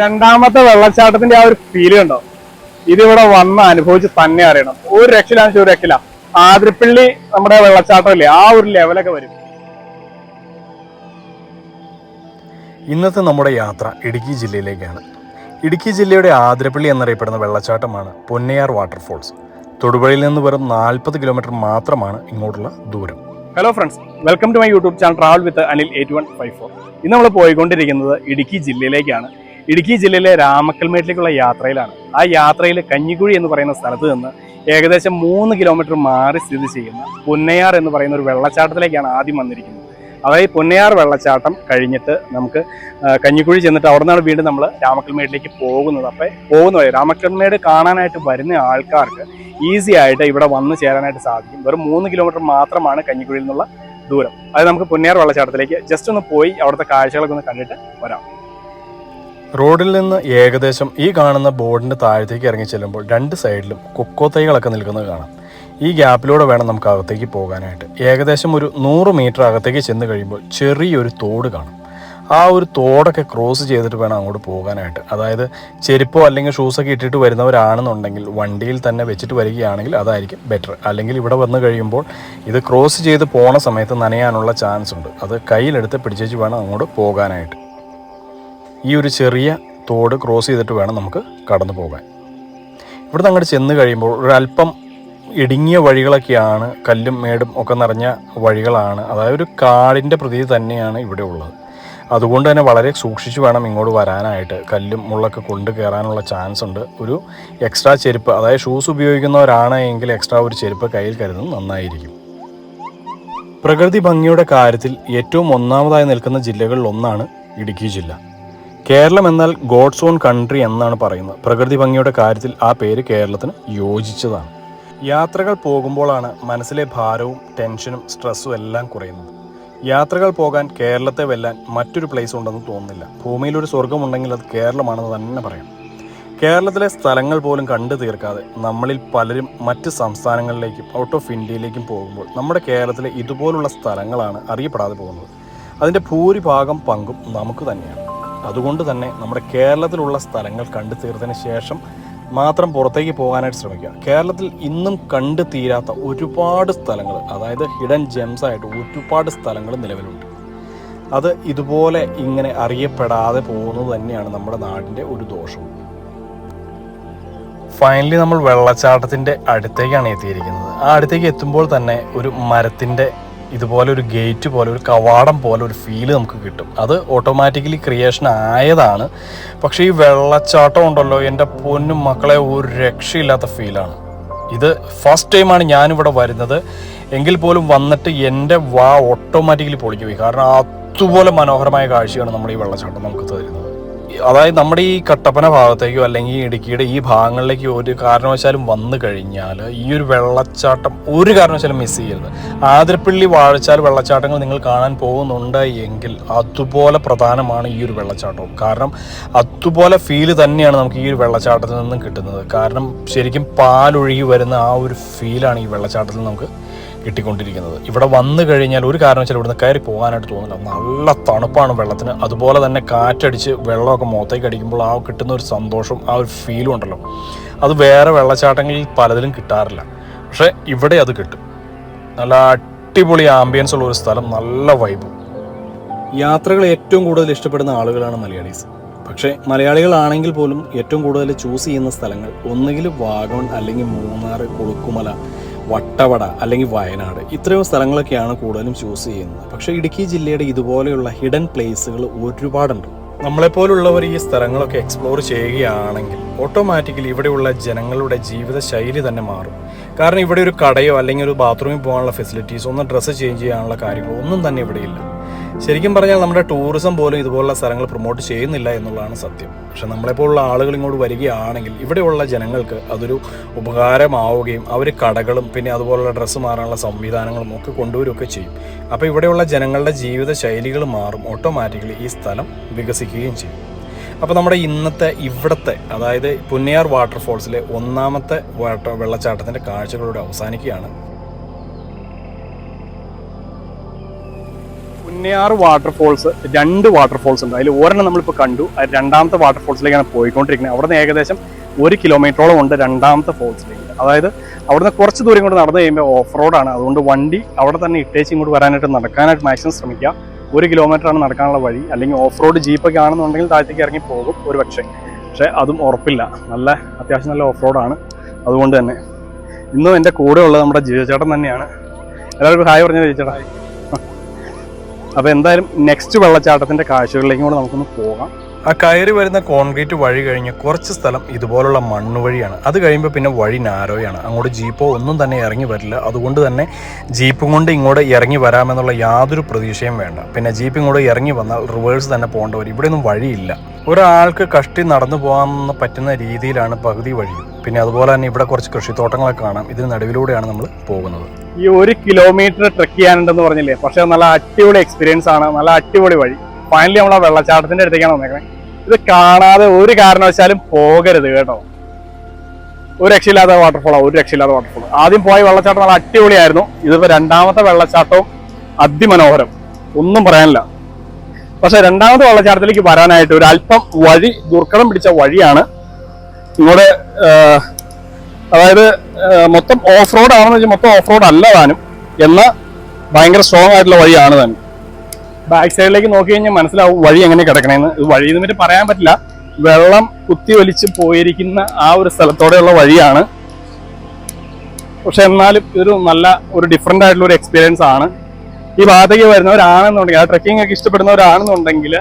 രണ്ടാമത്തെ വെള്ളച്ചാട്ടത്തിന്റെ ആ ഒരു ഫീൽ ഉണ്ടോ? ഇതിവിടെ വന്ന് അനുഭവിച്ച് തന്നെ അറിയണം. ഒരു രക്ഷയിലാണ് ഒരു രക്ഷയില്ല. ആതിരപ്പള്ളി നമ്മുടെ വെള്ളച്ചാട്ടമല്ലേ ആ ഒരു ലെവലൊക്കെ വരും. ഇന്നത്തെ നമ്മുടെ യാത്ര ഇടുക്കി ജില്ലയിലേക്കാണ്. ഇടുക്കി ജില്ലയുടെ ആതിരപ്പള്ളി എന്നറിയപ്പെടുന്ന വെള്ളച്ചാട്ടമാണ് പൊന്നയാർ വാട്ടർഫോൾസ്. തൊടുപുഴയിൽ നിന്ന് വെറും നാൽപ്പത് കിലോമീറ്റർ മാത്രമാണ് ഇങ്ങോട്ടുള്ള ദൂരം. Hello friends welcome to my YouTube channel travel with Anil eight one five four ഇന്ന് നമ്മൾ പോയിക്കൊണ്ടിരിക്കുന്നത് ഇടുക്കി ജില്ലയിലേക്കാണ്. ഇടുക്കി ജില്ലയിലെ രാമക്കൽമേട്ടിലേക്കുള്ള യാത്രയിലാണ്. ആ യാത്രയിൽ കഞ്ഞിക്കുഴി എന്ന് പറയുന്ന സ്ഥലത്ത് നിന്ന് ഏകദേശം മൂന്ന് കിലോമീറ്റർ മാറി സ്ഥിതി ചെയ്യുന്ന പൊന്നയാർ എന്ന് പറയുന്ന ഒരു വെള്ളച്ചാട്ടത്തിലേക്കാണ് ആദ്യം വന്നിരിക്കുന്നത്. അതായത് പൊന്നയാർ വെള്ളച്ചാട്ടം കഴിഞ്ഞിട്ട് നമുക്ക് കഞ്ഞിക്കുഴി ചെന്നിട്ട് അവിടെ നിന്നാണ് വീണ്ടും നമ്മൾ രാമക്കൽമേട്ടിലേക്ക് പോകുന്നത്. അപ്പോൾ പോകുന്ന വഴി രാമക്കൽമേട് കാണാനായിട്ട് വരുന്ന ആൾക്കാർക്ക് ഈസി ആയിട്ട് ഇവിടെ വന്ന് ചേരാനായിട്ട് സാധിക്കും. വെറും മൂന്ന് കിലോമീറ്റർ മാത്രമാണ് കഞ്ഞിക്കുഴിയിൽ നിന്നുള്ള ദൂരം. അത് നമുക്ക് പൊന്നയാർ വെള്ളച്ചാട്ടത്തിലേക്ക് ജസ്റ്റ് ഒന്ന് പോയി അവിടുത്തെ കാഴ്ചകളൊക്കെ ഒന്ന് കണ്ടിട്ട് വരാം. റോഡിൽ നിന്ന് ഏകദേശം ഈ കാണുന്ന ബോർഡിന്റെ താഴത്തേക്ക് ഇറങ്ങി ചെല്ലുമ്പോൾ രണ്ട് സൈഡിലും കൊക്കോ തൈകളൊക്കെ നിൽക്കുന്നത് കാണാം. ഈ ഗ്യാപ്പിലൂടെ വേണം നമുക്ക് അകത്തേക്ക് പോകാനായിട്ട്. ഏകദേശം ഒരു നൂറ് മീറ്റർ അകത്തേക്ക് ചെന്ന് കഴിയുമ്പോൾ ചെറിയൊരു തോട് കാണും. ആ ഒരു തോടൊക്കെ ക്രോസ് ചെയ്തിട്ട് വേണം അങ്ങോട്ട് പോകാനായിട്ട്. അതായത് ചെരുപ്പോ അല്ലെങ്കിൽ ഷൂസൊക്കെ ഇട്ടിട്ട് വരുന്നവരാണെന്നുണ്ടെങ്കിൽ വണ്ടിയിൽ തന്നെ വെച്ചിട്ട് വരികയാണെങ്കിൽ അതായിരിക്കും ബെറ്റർ അല്ലെങ്കിൽ ഇവിടെ വന്നു കഴിയുമ്പോൾ ഇത് ക്രോസ് ചെയ്ത് പോണ സമയത്ത് നനയാനുള്ള ചാൻസ് ഉണ്ട്. അത് കയ്യിലെടുത്ത് പിടിച്ചേച്ച് വേണം അങ്ങോട്ട് പോകാനായിട്ട്. ഈ ഒരു ചെറിയ തോട് ക്രോസ് ചെയ്തിട്ട് വേണം നമുക്ക് കടന്നു പോകാൻ. ഇവിടുന്ന് അങ്ങോട്ട് ചെന്ന് കഴിയുമ്പോൾ ഒരല്പം ഇടുങ്ങിയ വഴികളൊക്കെയാണ് കല്ലും മേടും ഒക്കെ നിറഞ്ഞ വഴികളാണ്. അതായത് ഒരു കാടിന്റെ പ്രതീതി തന്നെയാണ് ഇവിടെ ഉള്ളത്. അതുകൊണ്ട് തന്നെ വളരെ സൂക്ഷിച്ചു വേണം ഇങ്ങോട്ട് വരാനായിട്ട്. കല്ലും മുള്ളൊക്കെ കൊണ്ട് കയറാനുള്ള ചാൻസ് ഉണ്ട്. ഒരു എക്സ്ട്രാ ചെരുപ്പ് അതായത് ഷൂസ് ഉപയോഗിക്കുന്നവരാണ് എങ്കിൽ എക്സ്ട്രാ ഒരു ചെരുപ്പ് കയ്യിൽ കരുതുന്നത് നന്നായിരിക്കും. പ്രകൃതി ഭംഗിയുടെ കാര്യത്തിൽ ഏറ്റവും ഒന്നാമതായി നിൽക്കുന്ന ജില്ലകളിൽ ഒന്നാണ് ഇടുക്കി ജില്ല. കേരളം എന്നാൽ ഗോഡ്സ് ഓൺ കൺട്രി എന്നാണ് പറയുന്നത്. പ്രകൃതി ഭംഗിയുടെ കാര്യത്തിൽ ആ പേര് കേരളത്തിന് യോജിച്ചതാണ്. യാത്രകൾ പോകുമ്പോഴാണ് മനസ്സിലെ ഭാരവും ടെൻഷനും സ്ട്രെസ്സും എല്ലാം കുറയുന്നത്. യാത്രകൾ പോകാൻ കേരളത്തെ വെല്ലാൻ മറ്റൊരു പ്ലേസ് ഉണ്ടെന്ന് തോന്നുന്നില്ല. ഭൂമിയിൽ ഒരു സ്വർഗമുണ്ടെങ്കിൽ അത് കേരളമാണെന്ന് തന്നെ പറയാം. കേരളത്തിലെ സ്ഥലങ്ങൾ പോലും കണ്ടു തീർക്കാതെ നമ്മളിൽ പലരും മറ്റ് സംസ്ഥാനങ്ങളിലേക്കും ഔട്ട് ഓഫ് ഇന്ത്യയിലേക്കും പോകുമ്പോൾ നമ്മുടെ കേരളത്തിലെ ഇതുപോലുള്ള സ്ഥലങ്ങളാണ് അറിയപ്പെടാതെ പോകുന്നത്. അതിന്റെ ഭൂരിഭാഗം പങ്കും നമുക്ക് തന്നെയാണ്. അതുകൊണ്ട് തന്നെ നമ്മുടെ കേരളത്തിലുള്ള സ്ഥലങ്ങൾ കണ്ടു തീർത്തതിന് ശേഷം മാത്രം പുറത്തേക്ക് പോകാനായിട്ട് ശ്രമിക്കുക. കേരളത്തിൽ ഇന്നും കണ്ടു തീരാത്ത ഒരുപാട് സ്ഥലങ്ങൾ അതായത് ഹിഡൻ ജെംസ് ആയിട്ട് ഒരുപാട് സ്ഥലങ്ങൾ നിലവിലുണ്ട്. അത് ഇതുപോലെ ഇങ്ങനെ അറിയപ്പെടാതെ പോകുന്നത് തന്നെയാണ് നമ്മുടെ നാടിന്റെ ഒരു ദോഷം ഫൈനലി നമ്മൾ വെള്ളച്ചാട്ടത്തിന്റെ അടുത്തേക്കാണ് എത്തിയിരിക്കുന്നത്. ആ അടുത്തേക്ക് എത്തുമ്പോൾ തന്നെ ഒരു മരത്തിന്റെ ഇതുപോലെ ഒരു ഗേറ്റ് പോലെ ഒരു കവാടം പോലെ ഒരു ഫീൽ നമുക്ക് കിട്ടും. അത് ഓട്ടോമാറ്റിക്കലി ക്രിയേഷൻ ആയതാണ്. പക്ഷേ ഈ വെള്ളച്ചാട്ടം ഉണ്ടല്ലോ എന്റെ പൊന്നും മക്കളെ ഒരു രക്ഷയില്ലാത്ത ഫീലാണ് ഇത് ഫസ്റ്റ് ടൈമാണ് ഞാനിവിടെ വരുന്നത്. എങ്കിൽ പോലും വന്നിട്ട് എന്റെ വാ ഓട്ടോമാറ്റിക്കലി പൊളിഞ്ഞു പോയി. കാരണം അതുപോലെ മനോഹരമായ കാഴ്ചയാണ് നമ്മൾ ഈ വെള്ളച്ചാട്ടം നമുക്ക് തരുന്നത്. അതായത് നമ്മുടെ ഈ കട്ടപ്പന ഭാഗത്തേക്കോ അല്ലെങ്കിൽ ഇടുക്കിയുടെ ഈ ഭാഗങ്ങളിലേക്കോ ഒരു കാരണവശാലും വന്നു കഴിഞ്ഞാൽ ഈ ഒരു വെള്ളച്ചാട്ടം ഒരു കാരണവശാലും മിസ് ചെയ്യരുത്. ആതിരപ്പള്ളി വാഴച്ചാൽ വെള്ളച്ചാട്ടങ്ങൾ നിങ്ങൾ കാണാൻ പോകുന്നുണ്ട് എങ്കിൽ അതുപോലെ പ്രധാനമാണ് ഈ ഒരു വെള്ളച്ചാട്ടവും. കാരണം അതുപോലെ ഫീൽ തന്നെയാണ് നമുക്ക് ഈ ഒരു വെള്ളച്ചാട്ടത്തിൽ നിന്നും കിട്ടുന്നത്. കാരണം ശരിക്കും പാലൊഴുകി വരുന്ന ആ ഒരു ഫീലാണ് ഈ വെള്ളച്ചാട്ടത്തിൽ നമുക്ക് കിട്ടിക്കൊണ്ടിരിക്കുന്നത്. ഇവിടെ വന്നു കഴിഞ്ഞാൽ ഒരു കാരണം കാരണവശാലും ഇവിടുന്ന് കയറി പോകാനായിട്ട് തോന്നില്ല നല്ല തണുപ്പാണ് വെള്ളത്തിന്. അതുപോലെ തന്നെ കാറ്റടിച്ച് വെള്ളമൊക്കെ മുഖത്തേക്ക് അടിക്കുമ്പോൾ ആ കിട്ടുന്ന ഒരു സന്തോഷം ആ ഒരു ഫീലും ഉണ്ടല്ലോ. അത് വേറെ വെള്ളച്ചാട്ടങ്ങളിൽ പലതിലും കിട്ടാറില്ല. പക്ഷേ ഇവിടെ അത് കിട്ടും. നല്ല അടിപൊളി ആംബിയൻസ് ഉള്ള ഒരു സ്ഥലം നല്ല വൈബ് യാത്രകൾ ഏറ്റവും കൂടുതൽ ഇഷ്ടപ്പെടുന്ന ആളുകളാണ് മലയാളീസ്. പക്ഷേ മലയാളികളാണെങ്കിൽ പോലും ഏറ്റവും കൂടുതൽ ചൂസ് ചെയ്യുന്ന സ്ഥലങ്ങൾ ഒന്നുകിൽ വാഗമൺ അല്ലെങ്കിൽ മൂന്നാർ കുളുക്കുമല വട്ടവട അല്ലെങ്കിൽ വയനാട് ഇത്രയും സ്ഥലങ്ങളൊക്കെയാണ് കൂടുതലും ചൂസ് ചെയ്യുന്നത്. പക്ഷേ ഇടുക്കി ജില്ലയുടെ ഇതുപോലെയുള്ള ഹിഡൻ പ്ലേസുകൾ ഒരുപാടുണ്ട്. നമ്മളെപ്പോലുള്ളവർ ഈ സ്ഥലങ്ങളൊക്കെ എക്സ്പ്ലോർ ചെയ്യുകയാണെങ്കിൽ ഓട്ടോമാറ്റിക്കലി ഇവിടെയുള്ള ജനങ്ങളുടെ ജീവിത ശൈലി തന്നെ മാറും. കാരണം ഇവിടെ ഒരു കടയോ അല്ലെങ്കിൽ ഒരു ബാത്റൂമിൽ പോകാനുള്ള ഫെസിലിറ്റീസ് ഒന്ന് ഡ്രസ്സ് ചേഞ്ച് ചെയ്യാനുള്ള കാര്യങ്ങളോ ഒന്നും തന്നെ ഇവിടെയില്ല ശരിക്കും പറഞ്ഞാൽ നമ്മുടെ ടൂറിസം പോലും ഇതുപോലുള്ള സ്ഥലങ്ങൾ പ്രൊമോട്ട് ചെയ്യുന്നില്ല എന്നുള്ളതാണ് സത്യം. പക്ഷെ നമ്മളെപ്പോലുള്ള ആളുകൾ ഇങ്ങോട്ട് വരികയാണെങ്കിൽ ഇവിടെയുള്ള ജനങ്ങൾക്ക് അതൊരു ഉപകാരമാവുകയും അവർ കടകളും പിന്നെ അതുപോലുള്ള ഡ്രസ്സ് മാറാനുള്ള സംവിധാനങ്ങളും ഒക്കെ കൊണ്ടുവരികയൊക്കെ ചെയ്യും. അപ്പോൾ ഇവിടെയുള്ള ജനങ്ങളുടെ ജീവിത ശൈലികൾ മാറും ഓട്ടോമാറ്റിക്കലി ഈ സ്ഥലം വികസിക്കുകയും ചെയ്യും. അപ്പോൾ നമ്മുടെ ഇന്നത്തെ ഇവിടുത്തെ അതായത് പുന്നയാർ വാട്ടർഫോൾസിലെ ഒന്നാമത്തെ വാട്ടർ വെള്ളച്ചാട്ടത്തിന്റെ കാഴ്ചകളോട് അവസാനിക്കുകയാണ്. പുന്നയാറ് വാട്ടർഫോൾസ് രണ്ട് വാട്ടർഫോൾസ് ഉണ്ട്. അതിൽ ഒരെണ്ണം നമ്മളിപ്പോൾ കണ്ടു. അത് രണ്ടാമത്തെ വാട്ടർഫോൾസിലേക്കാണ് പോയിക്കൊണ്ടിരിക്കുന്നത്. അവിടെ നിന്ന് ഏകദേശം ഒരു കിലോമീറ്ററോളം ഉണ്ട് രണ്ടാമത്തെ ഫോൾസിലേക്ക് അതായത് അവിടുന്ന് കുറച്ച് ദൂരം കൊണ്ട് നടന്നു കഴിയുമ്പോൾ ഓഫ് റോഡാണ് അതുകൊണ്ട് വണ്ടി അവിടെ തന്നെ ഇട്ടേച്ച് ഇങ്ങോട്ട് വരാനായിട്ട് നടക്കാനായിട്ട് മാക്സിമം ശ്രമിക്കുക. ഒരു കിലോമീറ്റർ ആണ് നടക്കാനുള്ള വഴി. അല്ലെങ്കിൽ ഓഫ് റോഡ് ജീപ്പൊക്കെ ആണെന്നുണ്ടെങ്കിൽ താഴത്തേക്ക് ഇറങ്ങി പോകും ഒരു പക്ഷേ. പക്ഷേ അതും ഉറപ്പില്ല. നല്ല അത്യാവശ്യം നല്ല ഓഫ് റോഡാണ് അതുകൊണ്ട് തന്നെ. ഇന്നും എന്റെ കൂടെ ഉള്ളത് നമ്മുടെ ജീവചേട്ടൻ തന്നെയാണ്. എല്ലാവർക്കും ഹായ് പറഞ്ഞ ജിജേട്ടാ അപ്പോൾ എന്തായാലും നെക്സ്റ്റ് വെള്ളച്ചാട്ടത്തിന്റെ കാഴ്ചകളിലേക്കും കൂടെ നമുക്കൊന്ന് പോകാം. ആ കയറി വരുന്ന കോൺക്രീറ്റ് വഴി കഴിഞ്ഞ് കുറച്ച് സ്ഥലം ഇതുപോലുള്ള മണ്ണ് വഴിയാണ്. അത് കഴിയുമ്പോൾ പിന്നെ വഴി നാരോയാണ്. അങ്ങോട്ട് ജീപ്പോ ഒന്നും തന്നെ ഇറങ്ങി വരില്ല. അതുകൊണ്ട് തന്നെ ജീപ്പും കൊണ്ട് ഇങ്ങോട്ട് ഇറങ്ങി വരാമെന്നുള്ള യാതൊരു പ്രതീക്ഷയും വേണ്ട. പിന്നെ ജീപ്പ് ഇങ്ങോട്ട് ഇറങ്ങി വന്നാൽ റിവേഴ്സ് തന്നെ പോകേണ്ടി വരും. ഇവിടെയൊന്നും വഴിയില്ല. ഒരാൾക്ക് കഷ്ടി നടന്നു പോകാൻ പറ്റുന്ന രീതിയിലാണ് പകുതി വഴി. പിന്നെ അതുപോലെ തന്നെ ഇവിടെ കുറച്ച് കൃഷിത്തോട്ടങ്ങളൊക്കെ കാണാം. ഇതിന് നടുവിലൂടെയാണ് നമ്മൾ പോകുന്നത്. ഈ ഒരു കിലോമീറ്റർ ട്രെക്ക് ചെയ്യാനുണ്ടെന്ന് പറഞ്ഞില്ലേ? പക്ഷേ നല്ല അടിപൊളി എക്സ്പീരിയൻസ് ആണ്. നല്ല അടിപൊളി വഴി. ഫൈനലി നമ്മൾ ആ വെള്ളച്ചാട്ടത്തിന്റെ അടുത്തേക്കാണ് വന്നേക്കണേ. ഇത് കാണാതെ ഒരു കാരണവശാലും പോകരുത് കേട്ടോ. ഒരു രക്ഷയില്ലാത്ത വാട്ടർഫോളാണ് ഒരു രക്ഷയില്ലാത്ത വാട്ടർഫോൾ ആദ്യം പോയ വെള്ളച്ചാട്ടം നല്ല അടിപൊളിയായിരുന്നു. ഇതിപ്പോ രണ്ടാമത്തെ വെള്ളച്ചാട്ടവും അതിമനോഹരം. ഒന്നും പറയാനില്ല. പക്ഷെ രണ്ടാമത്തെ വെള്ളച്ചാട്ടത്തിലേക്ക് വരാനായിട്ട് ഒരു അല്പം വഴി ദുർഘടം പിടിച്ച വഴിയാണ് ഇങ്ങോട്ട് അതായത് മൊത്തം ഓഫ് റോഡ് ആണെന്ന് വെച്ചാൽ മൊത്തം ഓഫ് റോഡ് അല്ല താനും. എന്നാൽ ഭയങ്കര സ്ട്രോങ് ആയിട്ടുള്ള വഴിയാണ് താനും. ബാക്ക് സൈഡിലേക്ക് നോക്കി കഴിഞ്ഞാൽ മനസ്സിലാവും വഴി എങ്ങനെ കിടക്കണേന്ന്. വഴി എന്ന് പറയാൻ പറ്റില്ല. വെള്ളം കുത്തി വലിച്ച് പോയിരിക്കുന്ന ആ ഒരു സ്ഥലത്തോടെയുള്ള വഴിയാണ്. പക്ഷെ എന്നാലും ഇതൊരു നല്ല ഒരു ഡിഫറെന്റ് ആയിട്ടുള്ള ഒരു എക്സ്പീരിയൻസ് ആണ്. ഈ ഭാഗത്തേക്ക് വരുന്നവരാണെന്നുണ്ടെങ്കിൽ ആ ട്രക്കിംഗ് ഒക്കെ ഇഷ്ടപ്പെടുന്നവരാണെന്നുണ്ടെങ്കിൽ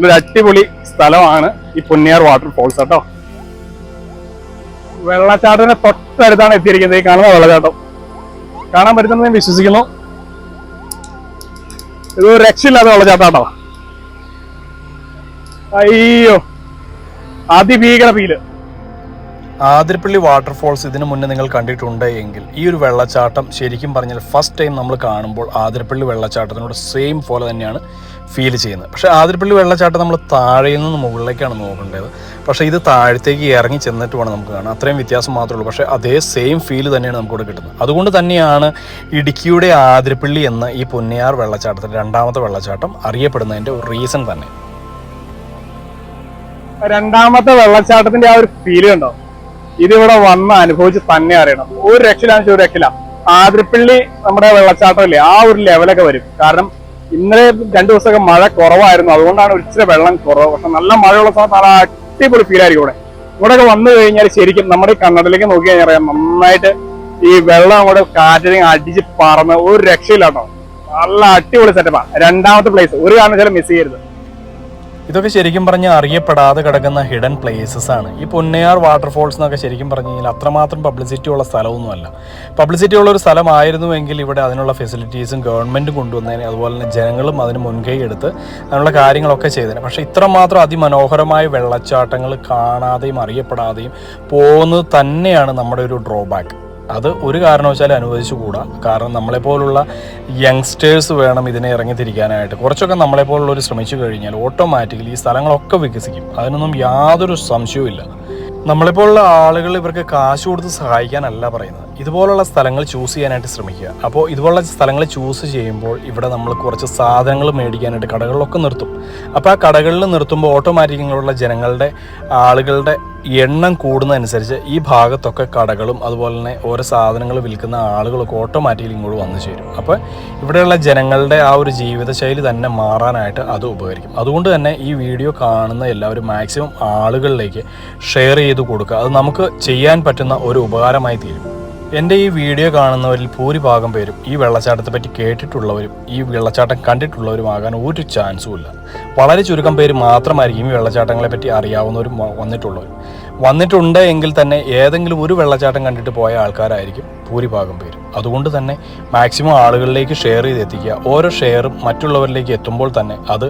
ഒരു അടിപൊളി സ്ഥലമാണ് ഈ പൊന്നിയാർ വാട്ടർഫോൾസ് കേട്ടോ വെള്ളച്ചാട്ടത്തിന് തൊട്ടടുത്താണ് എത്തിയിരിക്കുന്നത്. ഈ കാണുന്ന വെള്ളച്ചാട്ടം. കാണാൻ പറ്റുന്നത് ഞാൻ വിശ്വസിക്കുന്നു. ഇത് രക്ഷയില്ലാത്ത വെള്ളച്ചാട്ടാട്ടോ അയ്യോ. അതിഭീകര ഫീൽ. ആതിരപ്പള്ളി വാട്ടർഫോൾസ് ഇതിനു മുന്നേ നിങ്ങൾ കണ്ടിട്ടുണ്ട് എങ്കിൽ ഈ ഒരു വെള്ളച്ചാട്ടം ശരിക്കും പറഞ്ഞാൽ ഫസ്റ്റ് ടൈം നമ്മൾ കാണുമ്പോൾ ആതിരപ്പള്ളി വെള്ളച്ചാട്ടത്തിനോട് സെയിം പോലെ തന്നെയാണ്. ഫീൽ ചെയ്യുന്നത്. പക്ഷേ ആതിരപ്പള്ളി വെള്ളച്ചാട്ടം നമ്മൾ താഴെ നിന്ന് മുകളിലേക്കാണ് നോക്കേണ്ടത്. പക്ഷേ ഇത് താഴത്തേക്ക് ഇറങ്ങി ചെന്നിട്ട് വേണം നമുക്ക് കാണാം അത്രയും വ്യത്യാസം മാത്രമേ ഉള്ളൂ. പക്ഷേ അതേ സെയിം ഫീൽ തന്നെയാണ് നമുക്കിവിടെ കിട്ടുന്നത്. അതുകൊണ്ട് തന്നെയാണ് ഇടുക്കിയുടെ ആതിരപ്പള്ളി എന്ന ഈ പൊന്നിയാർ വെള്ളച്ചാട്ടത്തിൽ രണ്ടാമത്തെ വെള്ളച്ചാട്ടം അറിയപ്പെടുന്നതിന്റെ ഒരു റീസൺ തന്നെ. രണ്ടാമത്തെ വെള്ളച്ചാട്ടത്തിന്റെ ആ ഒരു ഫീൽ കണ്ടോ? ഇതിവിടെ വന്ന് അനുഭവിച്ച് തന്നെ അറിയണം. ഒരു രക്ഷയിലാണ് ഒരു രക്ഷയില്ല. ആതിരപ്പള്ളി നമ്മുടെ വെള്ളച്ചാട്ടം ഇല്ലേ ആ ഒരു ലെവലൊക്കെ വരും. കാരണം ഇന്നലെ രണ്ടു ദിവസമൊക്കെ മഴ കുറവായിരുന്നു. അതുകൊണ്ടാണ് ഇച്ചിരി വെള്ളം കുറവ്. പക്ഷെ നല്ല മഴയുള്ള സമയത്ത് നല്ല അടിപൊളി ഫീൽ ആയിരിക്കും ഇവിടെ. ഇവിടെയൊക്കെ വന്നു കഴിഞ്ഞാൽ ശരിക്കും നമ്മുടെ ഈ കണ്ണടയിലേക്ക് നോക്കി കഴിഞ്ഞാൽ അറിയാം നന്നായിട്ട് ഈ വെള്ളം അങ്ങോട്ട് കാറ്റിനെ അടിച്ച് പറന്ന് ഒരു രക്ഷയില്ലാട്ടോ. നല്ല അടിപൊളി സെറ്റപ്പാണ് രണ്ടാമത്തെ പ്ലേസ് ഒരു കാരണം കാരണവശാലും മിസ് ചെയ്യരുത്. ഇതൊക്കെ ശരിക്കും പറഞ്ഞാൽ അറിയപ്പെടാതെ കിടക്കുന്ന ഹിഡൻ പ്ലേസസ് ആണ്. ഈ പൊന്നയാർ വാട്ടർഫോൾസ് എന്നൊക്കെ ശരിക്കും പറഞ്ഞു കഴിഞ്ഞാൽ അത്രമാത്രം പബ്ലിസിറ്റി ഉള്ള സ്ഥലമൊന്നുമല്ല. പബ്ലിസിറ്റി ഉള്ള ഒരു സ്ഥലമായിരുന്നുവെങ്കിൽ ഇവിടെ അതിനുള്ള ഫെസിലിറ്റീസും ഗവൺമെന്റ് കൊണ്ടുവന്നതിന് അതുപോലെ തന്നെ ജനങ്ങളും അതിന് മുൻകൈ എടുത്ത് അതിനുള്ള കാര്യങ്ങളൊക്കെ ചെയ്തതിന് പക്ഷേ ഇത്രമാത്രം അതിമനോഹരമായ വെള്ളച്ചാട്ടങ്ങൾ കാണാതെയും അറിയപ്പെടാതെയും പോകുന്നത് തന്നെയാണ് നമ്മുടെ ഒരു ഡ്രോബാക്ക് അത് ഒരു കാരണവശാലും അനുവദിച്ചുകൂടാ കാരണം നമ്മളെപ്പോലുള്ള യങ്സ്റ്റേഴ്സ് വേണം ഇതിനെ ഇറങ്ങിത്തിരിക്കാനായിട്ട് കുറച്ചൊക്കെ നമ്മളെപ്പോലുള്ളവർ ശ്രമിച്ചു കഴിഞ്ഞാൽ ഓട്ടോമാറ്റിക്കലി ഈ സ്ഥലങ്ങളൊക്കെ വികസിക്കും. അതിനൊന്നും യാതൊരു സംശയവും ഇല്ല നമ്മളെപ്പോലുള്ള ആളുകൾ ഇവർക്ക് കാശ് കൊടുത്ത് സഹായിക്കാനല്ല പറയുന്നത്. ഇതുപോലുള്ള സ്ഥലങ്ങൾ ചൂസ് ചെയ്യാനായിട്ട് ശ്രമിക്കുക. അപ്പോൾ ഇതുപോലുള്ള സ്ഥലങ്ങൾ ചൂസ് ചെയ്യുമ്പോൾ ഇവിടെ നമ്മൾ കുറച്ച് സാധനങ്ങൾ മേടിക്കാനായിട്ട് കടകളിലൊക്കെ നിർത്തും. അപ്പോൾ ആ കടകളിൽ നിർത്തുമ്പോൾ ഓട്ടോമാറ്റിക് ഇങ്ങനെയുള്ള ജനങ്ങളുടെ ആളുകളുടെ എണ്ണം കൂടുന്നതനുസരിച്ച് ഈ ഭാഗത്തൊക്കെ കടകളും അതുപോലെ തന്നെ ഓരോ സാധനങ്ങൾ വിൽക്കുന്ന ആളുകളൊക്കെ ഓട്ടോമാറ്റിക്കലി ഇങ്ങോട്ട് വന്നു ചേരും. അപ്പോൾ ഇവിടെയുള്ള ജനങ്ങളുടെ ആ ഒരു ജീവിതശൈലി തന്നെ മാറാനായിട്ട് അത് ഉപകരിക്കും. അതുകൊണ്ട് തന്നെ ഈ വീഡിയോ കാണുന്ന എല്ലാവരും മാക്സിമം ആളുകളിലേക്ക് ഷെയർ ചെയ്ത് കൊടുക്കുക. അത് നമുക്ക് ചെയ്യാൻ പറ്റുന്ന ഒരു ഉപകാരമായി തീരും. എന്റെ ഈ വീഡിയോ കാണുന്നവരിൽ ഭൂരിഭാഗം പേരും ഈ വെള്ളച്ചാട്ടത്തെ പറ്റി കേട്ടിട്ടുള്ളവരും ഈ വെള്ളച്ചാട്ടം കണ്ടിട്ടുള്ളവരുമാകാൻ ഒരു ചാൻസും ഇല്ല. വളരെ ചുരുക്കം പേര് മാത്രമായിരിക്കും ഈ വെള്ളച്ചാട്ടങ്ങളെ പറ്റി അറിയാവുന്നവരും വന്നിട്ടുള്ളവരും. വന്നിട്ടുണ്ട് എങ്കിൽ തന്നെ ഏതെങ്കിലും ഒരു വെള്ളച്ചാട്ടം കണ്ടിട്ട് പോയ ആൾക്കാരായിരിക്കും ഭൂരിഭാഗം പേര്. അതുകൊണ്ട് തന്നെ മാക്സിമം ആളുകളിലേക്ക് ഷെയർ ചെയ്ത് എത്തിക്കുക. ഓരോ ഷെയറും മറ്റുള്ളവരിലേക്ക് എത്തുമ്പോൾ തന്നെ അത്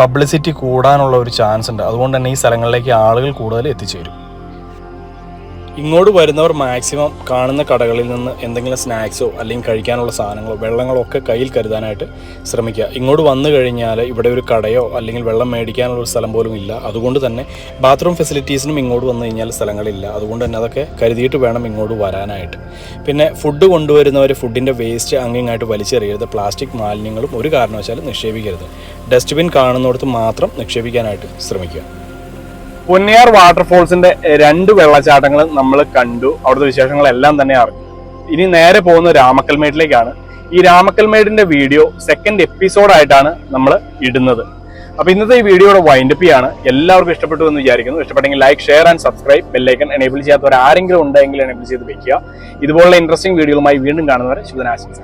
പബ്ലിസിറ്റി കൂടാനുള്ള ഒരു ചാൻസ് ഉണ്ട് അതുകൊണ്ട് തന്നെ ഈ സ്ഥലങ്ങളിലേക്ക് ആളുകൾ കൂടുതൽ എത്തിച്ചേരും. ഇങ്ങോട്ട് വരുന്നവർ മാക്സിമം കാണുന്ന കടകളിൽ നിന്ന് എന്തെങ്കിലും സ്നാക്സോ അല്ലെങ്കിൽ കഴിക്കാനുള്ള സാധനങ്ങളോ വെള്ളങ്ങളോ ഒക്കെ കയ്യിൽ കരുതാനായിട്ട് ശ്രമിക്കുക. ഇങ്ങോട്ട് വന്നു കഴിഞ്ഞാൽ ഇവിടെ ഒരു കടയോ അല്ലെങ്കിൽ വെള്ളം മേടിക്കാനുള്ള ഒരു സ്ഥലം പോലും ഇല്ല. അതുകൊണ്ട് തന്നെ ബാത്റൂം ഫെസിലിറ്റീസിനും ഇങ്ങോട്ട് വന്നു കഴിഞ്ഞാൽ സ്ഥലങ്ങളില്ല. അതുകൊണ്ട് തന്നെ അതൊക്കെ കരുതിയിട്ട് വേണം ഇങ്ങോട്ട് വരാനായിട്ട്. പിന്നെ ഫുഡ് കൊണ്ടുവരുന്നവർ ഫുഡിന്റെ വേസ്റ്റ് അങ്ങിങ്ങായിട്ട് വലിച്ചെറിയരുത്. പ്ലാസ്റ്റിക് മാലിന്യങ്ങളും ഒരു കാരണവശാലും നിക്ഷേപിക്കരുത്. ഡസ്റ്റ്ബിൻ കാണുന്നിടത്ത് മാത്രം നിക്ഷേപിക്കാനായിട്ട് ശ്രമിക്കുക. പൊന്നിയാർ വാട്ടർഫോൾസിന്റെ രണ്ട് വെള്ളച്ചാട്ടങ്ങൾ നമ്മൾ കണ്ടു. അവിടുത്തെ വിശേഷങ്ങളെല്ലാം തന്നെ അറിഞ്ഞു. ഇനി നേരെ പോകുന്ന രാമക്കൽമേട്ടിലേക്കാണ് ഈ രാമക്കൽമേടിന്റെ വീഡിയോ സെക്കൻഡ് എപ്പിസോഡായിട്ടാണ് നമ്മൾ ഇടുന്നത്. അപ്പൊ ഇന്നത്തെ ഈ വീഡിയോയുടെ വൈൻഡപ്പ് ചെയ്യാണ് എല്ലാവർക്കും ഇഷ്ടപ്പെട്ടു എന്ന് വിചാരിക്കുന്നു. ഇഷ്ടപ്പെട്ടെങ്കിൽ like share and subscribe bell icon enable ചെയ്യാത്തവർ ആരെങ്കിലും ഉണ്ടെങ്കിൽ എനേബിൾ ചെയ്ത് വെക്കുക. ഇതുപോലുള്ള ഇൻട്രസ്റ്റിംഗ് വീഡിയോകളുമായി വീണ്ടും കാണുന്നവരെ ശുഭനാശംസ